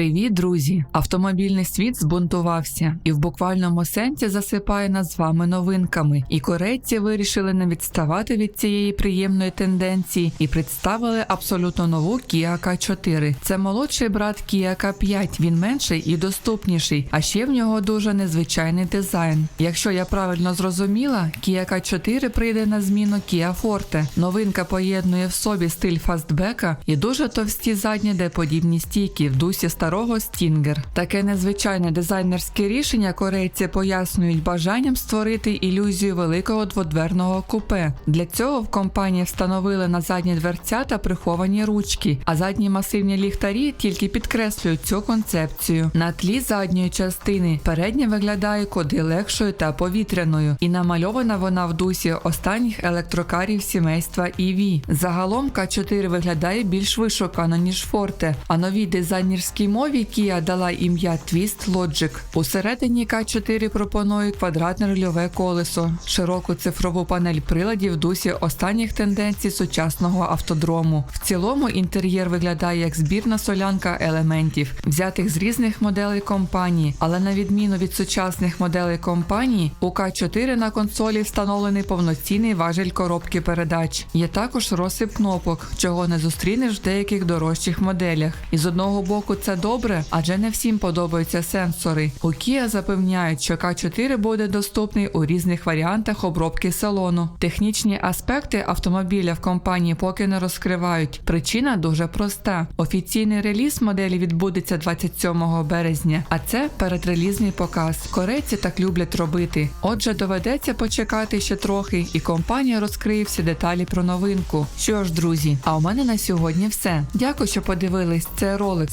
Привіт, друзі! Автомобільний світ збунтувався і в буквальному сенсі засипає нас з вами новинками. І корейці вирішили не відставати від цієї приємної тенденції і представили абсолютно нову Kia K4. Це молодший брат Kia K5. Він менший і доступніший, а ще в нього дуже незвичайний дизайн. Якщо я правильно зрозуміла, Kia K4 прийде на зміну Kia Forte. Новинка поєднує в собі стиль фастбека і дуже товсті задні деподібні стійки в дусі старого Stinger. Таке незвичайне дизайнерське рішення корейці пояснюють бажанням створити ілюзію великого дводверного купе. Для цього в компанії встановили на задні дверцята приховані ручки, а задні масивні ліхтарі тільки підкреслюють цю концепцію. На тлі задньої частини передня виглядає куди легшою та повітряною, і намальована вона в дусі останніх електрокарів сімейства EV. Загалом К4 виглядає більш вишукано ніж Forte, а новій дизайнерській мові Kia дала ім'я Twist Logic. Усередині К4 пропонує квадратне рульове колесо, широку цифрову панель приладів в дусі останніх тенденцій сучасного автодрому. В цілому інтер'єр виглядає як збірна солянка елементів, взятих з різних моделей компанії, але на відміну від сучасних моделей компанії, у К4 на консолі встановлений повноцінний важель коробки передач. Є також розсип кнопок, чого не зустрінеш в деяких дорожчих моделях. І з одного боку це добре, адже не всім подобаються сенсори. У Kia запевняють, що К4 буде доступний у різних варіантах обробки салону. Технічні аспекти автомобіля в компанії поки не розкривають. Причина дуже проста: офіційний реліз моделі відбудеться 27 березня, а це передрелізний показ. Корейці так люблять робити. Отже, доведеться почекати ще трохи, і компанія розкриє всі деталі про новинку. Що ж, друзі, а у мене на сьогодні все. Дякую, що подивились цей ролик.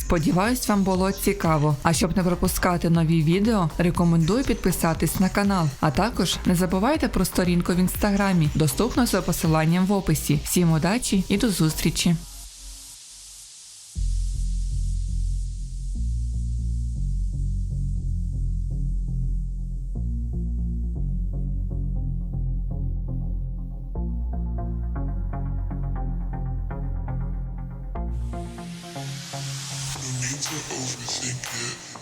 Сподіваюсь, вам було цікаво. А щоб не пропускати нові відео, рекомендую підписатись на канал. А також не забувайте про сторінку в інстаграмі, доступну за посиланням в описі. Всім удачі і до зустрічі! to overthink it.